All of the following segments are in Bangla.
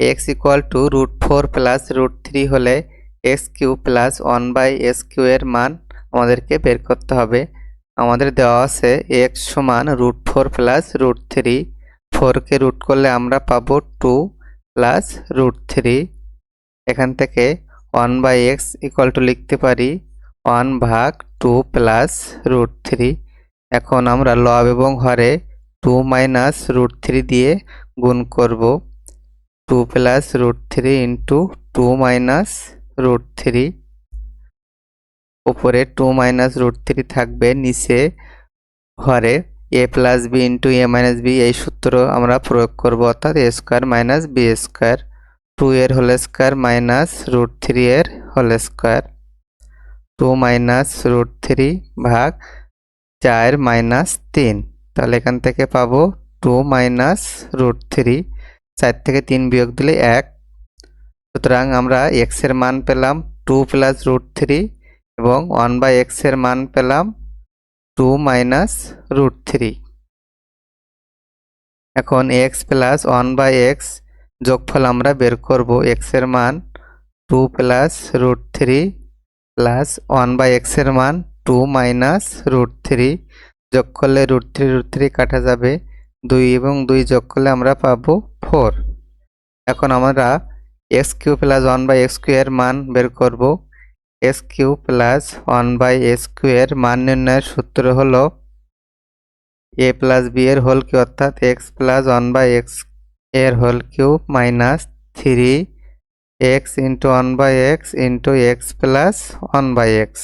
X equal to root four plus root three হলে X cube plus one by S cube এর মান আমাদেরকে বের করতে হবে। আমাদের দেওয়া আছে এক্স সমান root four plus root three. ফোরকে রুট করলে আমরা পাবো টু প্লাস রুট থ্রি। এখান থেকে one by X equal to লিখতে পারি ওয়ান ভাগ টু প্লাস রুট থ্রি। এখন আমরা লব এবং হরে টু মাইনাস রুট থ্রি দিয়ে গুণ করব। Two plus root three into two minus root three উপরে টু মাইনাস রুট থ্রি থাকবে, নিচে ঘরে A plus B into A minus B এই সূত্র আমরা প্রয়োগ করব অর্থাৎ A square minus B square two এর whole square minus root three এর whole square two minus root three ভাগ চার মাইনাস তিন। তাহলে এখান থেকে পাবো টু মাইনাস রুট থ্রি চার থেকে তিন বিয়োগ দিলে এক। সুতরাং আমরা এক্সের মান পেলাম টু প্লাস রুট থ্রি এবং ওয়ান বাই এক্সের মান পেলাম টু মাইনাস রুট থ্রি এখন X plus one by X যোগফল আমরা বের করব এক্সের মান two plus root three plus one by এক্সের মান টু মাইনাস রুট থ্রি যোগ করলে রুট থ্রি রুট থ্রি কাটা যাবে। দুই এবং দুই যোগ করলে আমরা পাবো ফোর এখন আমরা X cube plus one by X cube এর মান বের করব। X cube plus one by X cube এর মান নির্ণয়ের সূত্র হলো এ প্লাস বি এর হোল কিউ অর্থাৎ এক্স প্লাস ওয়ান বাই এক্সের whole cube minus three X into one by X into X plus one by X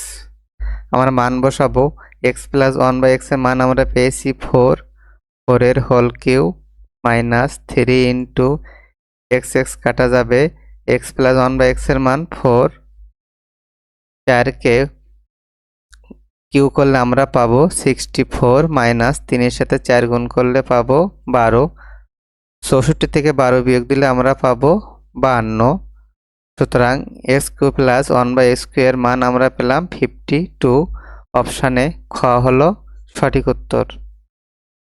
আমরা মান বসাবো। এক্স প্লাস ওয়ান বাই এক্সের মান আমরা পেয়েছি ফোর ফোরের whole cube minus three into X X কাটা যাবে। এক্স প্লাস ওয়ান বাই এক্সের মান ফোর। চারকে কিউ করলে আমরা পাবো সিক্সটি ফোর মাইনাস তিনের সাথে চার গুণ করলে পাবো বারো। চৌষট্টি থেকে বারো বিয়োগ দিলে আমরা পাবো বাহান্ন সুতরাং X cube plus one by X cube এর মান আমরা পেলাম ফিফটি টু। অপশানে খ হলো সঠিক উত্তর।